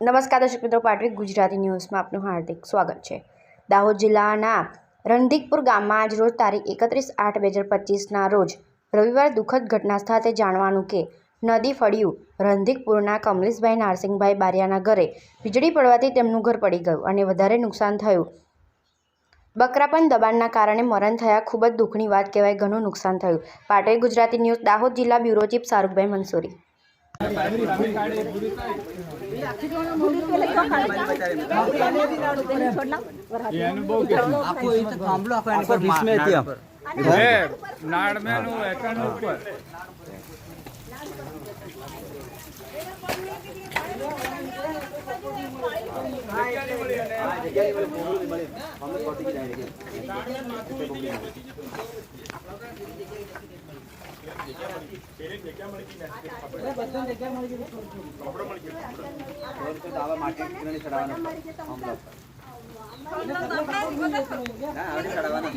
નમસ્કાર દર્શક મિત્રો પાટવી ગુજરાતી ન્યૂઝમાં આપનું હાર્દિક સ્વાગત છે. દાહોદ જિલ્લાના રણધિકપુર ગામમાં આજ રોજ તારીખ એકત્રીસ આઠ બે હજાર પચીસના રોજ રવિવાર દુઃખદ ઘટના સ્થળે જાણવાનું કે નદી ફળિયું રણધિકપુરના કમલેશભાઈ નારસિંહભાઈ બારિયાના ઘરે વીજળી પડવાથી તેમનું ઘર પડી ગયું અને વધારે નુકસાન થયું. બકરાપન દબાણના કારણે મરણ થયા ખૂબ જ દુઃખની વાત કહેવાય, ઘણું નુકસાન થયું. પાટવી ગુજરાતી ન્યૂઝ, દાહોદ જિલ્લા બ્યુરો ચીફ શાહરૂખભાઈ મંસૂરી. આખો એ તો થાંભલો આખો એની તો દાવા માટે કિરણ ચડાવવાનો. આવડે ચડાવવાનો.